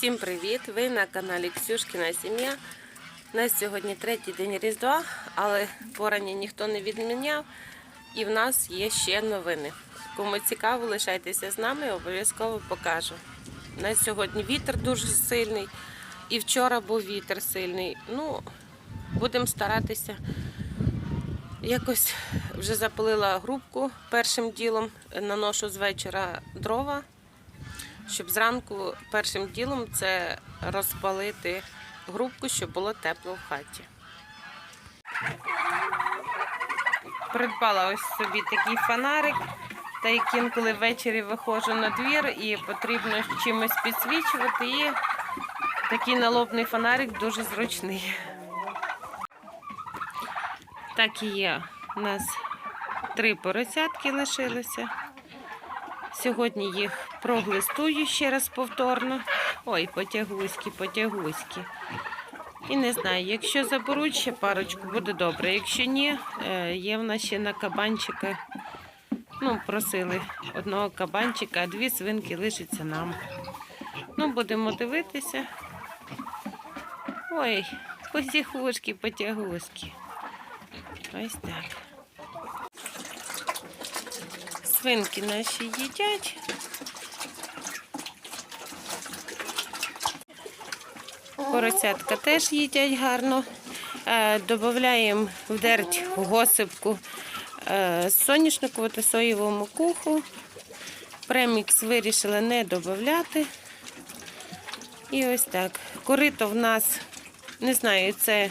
Всім привіт! Ви на каналі Ксюшкіна сім'я. У нас сьогодні третій день Різдва, але порані ніхто не відміняв. І в нас є ще новини. Кому цікаво, лишайтеся з нами, обов'язково покажу. У нас сьогодні вітер дуже сильний, і вчора був вітер сильний. Ну, будемо старатися. Якось вже запалила грубку першим ділом, наношу з вечора дрова щоб зранку першим ділом це розпалити грубку, щоб було тепло в хаті. Придбала ось собі такий фонарик, та як інколи ввечері виходжу на двір і потрібно чимось підсвічувати. І такий налобний фонарик дуже зручний. Так і є. У нас три поросятки лишилося. Сьогодні їх проглистую ще раз повторно. Ой, потягуськи, потягуськи. І не знаю, якщо заберуть ще парочку, буде добре. Якщо ні, е, є в нас ще на кабанчика. Ну, просили одного кабанчика, а дві свинки лишаться нам. Ну, будемо дивитися. Ой, потягушки, потягуськи. Ось так. Свинки наші їдять. Поросятка теж їдять гарно. Е, Додаємо в дерть госипку е, соняшникову та соєву мукуху. Премікс вирішила не додати. І ось так. Корито в нас, не знаю, це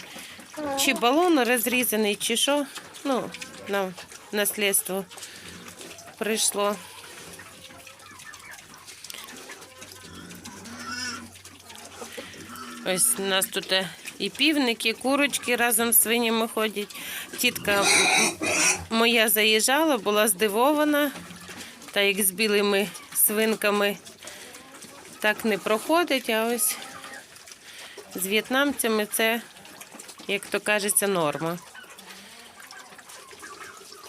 чи балон розрізаний, чи що. Ну, нам наслідство прийшло. Ось у нас тут і півники, і курочки разом з свинями ходять. Тітка моя заїжджала, була здивована, та як з білими свинками так не проходить, а ось з в'єтнамцями це, як то кажеться, норма.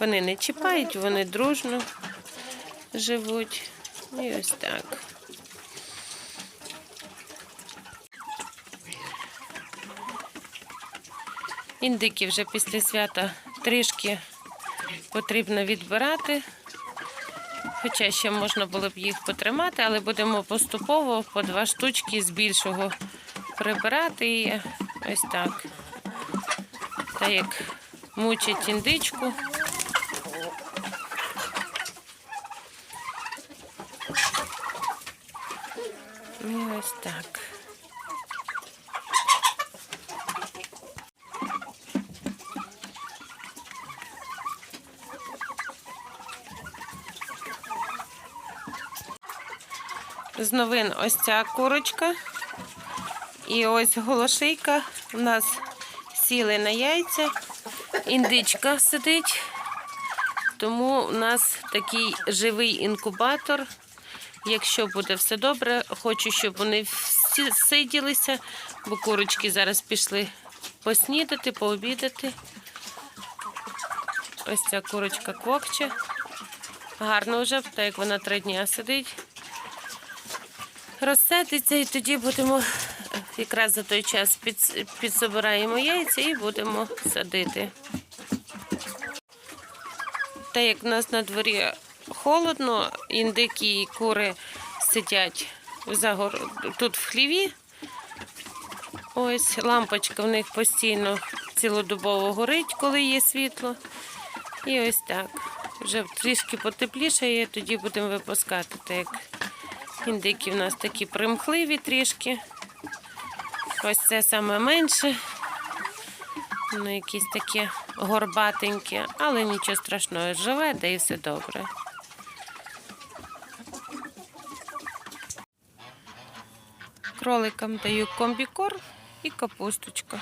Вони не чіпають, вони дружно живуть. І ось так. Індики вже після свята трішки потрібно відбирати. Хоча ще можна було б їх потримати, але будемо поступово по два штучки з більшого прибирати і ось так. Та як мучить індичку. І ось так. З новин ось ця курочка. І ось голошийка у нас сіли на яйця. Індичка сидить. Тому у нас такий живий інкубатор. Якщо буде все добре, хочу, щоб вони всі сиділися, бо курочки зараз пішли поснідати, пообідати. Ось ця курочка квокче. Гарно вже, так як вона три дні сидить. Розсадиться і тоді будемо якраз за той час під, підсобираємо яйця і будемо садити. Та як в нас на дворі холодно, індики і кури сидять загор... тут в хліві. Ось лампочка в них постійно цілодобово горить, коли є світло. І ось так. Вже трішки потеплішає, тоді будемо випускати. Так як індики в нас такі примхливі трішки. Ось це саме менше. Ну, якісь такі горбатенькі, але нічого страшного, живе, де і все добре. Кроликам даю комбікорм і капусточка.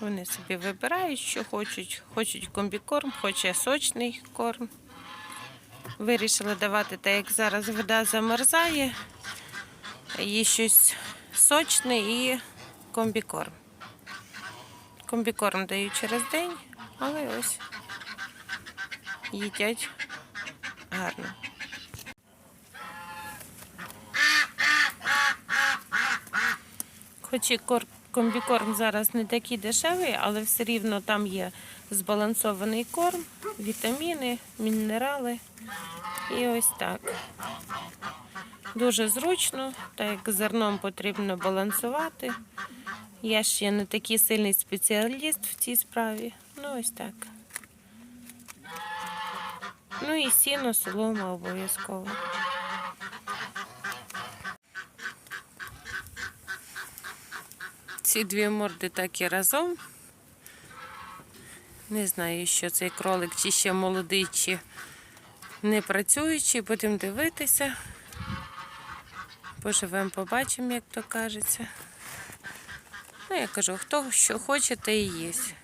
Вони собі вибирають, що хочуть. Хочуть комбікорм, хоче сочний корм. Вирішила давати, так як зараз вода замерзає, є щось сочне і комбікорм. Комбікорм даю через день, але ось їдять гарно. Хоч і комбікорм зараз не такий дешевий, але все рівно там є збалансований корм, вітаміни, мінерали. І ось так. Дуже зручно, так як зерном потрібно балансувати. Я ще не такий сильний спеціаліст в цій справі. Ну, ось так. Ну і сіно, солома обов'язково. Ці дві морди так і разом. Не знаю, що цей кролик, чи ще молодий, чи не працюючий. Будемо дивитися. Поживемо, побачимо, як то кажеться. Ну, я кажу, хто що хоче, те і їсть.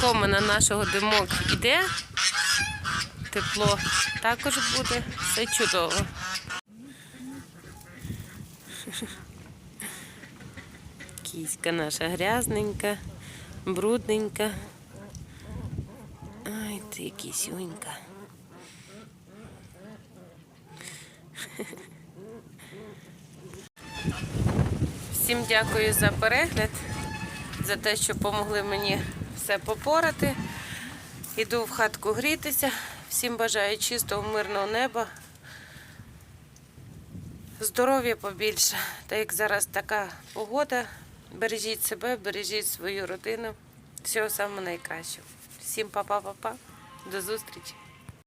З комина нашого димок іде. Тепло також буде. Все чудово. Кіська наша грязненька, брудненька. Ай, ти кісюнька. Всім дякую за перегляд, за те, що допомогли мені все попорати. Іду в хатку грітися. Всім бажаю чистого, мирного неба. Здоров'я побільше. Та як зараз така погода, бережіть себе, бережіть свою родину. Всього найкращого. Всім па-па-па-па. До зустрічі!